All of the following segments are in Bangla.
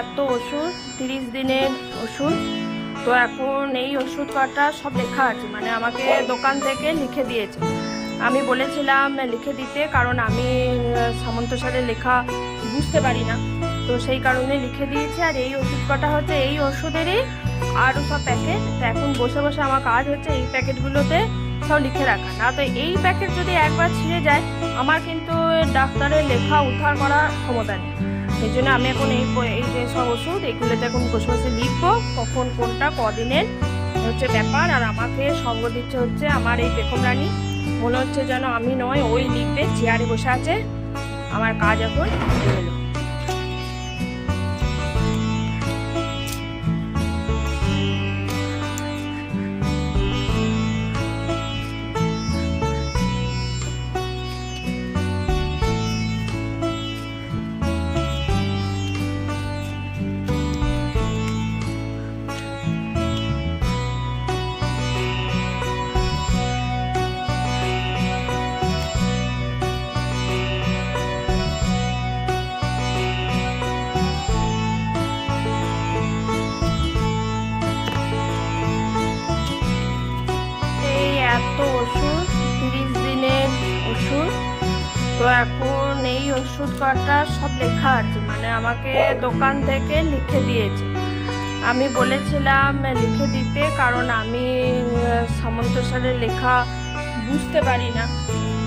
এত ওষুধ তিরিশ দিনের ওষুধ। তো এখন এই ওষুধ কটা সব লেখা আছে মানে আমাকে দোকান থেকে লিখে দিয়েছে। আমি বলেছিলাম লিখে দিতে কারণ আমি আহ, সামন্ত সারের লেখা বুঝতে পারি না। তো সেই কারণে লিখে দিয়েছে আর এই ওষুধ কটা হচ্ছে এই ওষুধেরই আরও সব প্যাকেট। তো এখন বসে বসে আমার কাজ হচ্ছে এই প্যাকেটগুলোতে সব লিখে রাখা। না তো এই প্যাকেট যদি একবার ছিঁড়ে যায় আমার কিন্তু ডাক্তারের লেখা উদ্ধার করার ক্ষমতা নেই। সেই জন্য আমি এখন এই এই যে সব ওষুধ, এগুলোতে এখন বসে বসে লিখব কখন কোনটা কদিনের হচ্ছে ব্যাপার। আর আমাকে সঙ্গ দিচ্ছে হচ্ছে আমার এই বেকম রানী। মনে হচ্ছে যেন আমি নয়, ওই লিখবে চেয়ারে বসে আছে। আমার কাজ এখন তো এখন এই ওষুধ কটা সব লেখা আছে। মানে আমাকে দোকান থেকে লিখে দিয়েছে। আমি বলেছিলাম লিখে দিতে, কারণ আমি সামন্ত সারের লেখা বুঝতে পারি না।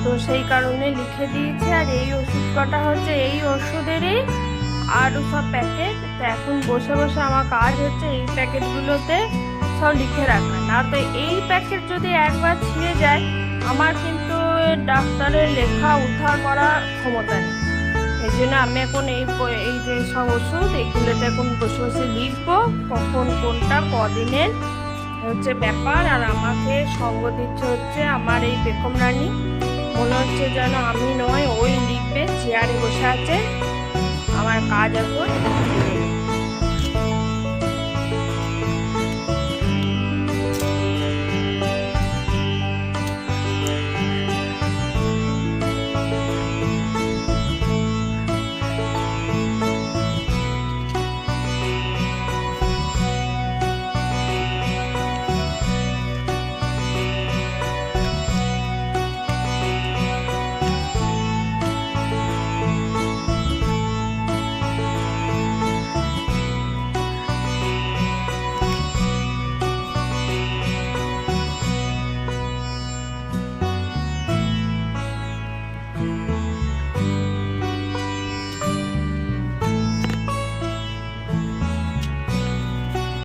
তো সেই কারণে লিখে দিয়েছে, আর এই ওষুধ কটা হচ্ছে এই ওষুধেরই আরও সব প্যাকেট। তো এখন বসে বসে আমার কাজ হচ্ছে এই প্যাকেটগুলোতে সব লিখে রাখা। না তো এই প্যাকেট যদি একবার ছিঁড়ে যায় আমার কিন্তু ডাক্তারের লেখা উদ্ধার করার ক্ষমতা নেই। এই জন্য আমি এখন এই এই যে সব ওষুধ এইগুলোতে এখন বসে বসে লিখব, কখন কোনটা, কদিনের হচ্ছে ব্যাপার। আর আমাকে সঙ্গ দিচ্ছে হচ্ছে আমার এই বেগম রানী। মনে হচ্ছে যেন আমি নয়, ওই লিখবে চেয়ারে বসে আছে। আমার কাজ এখন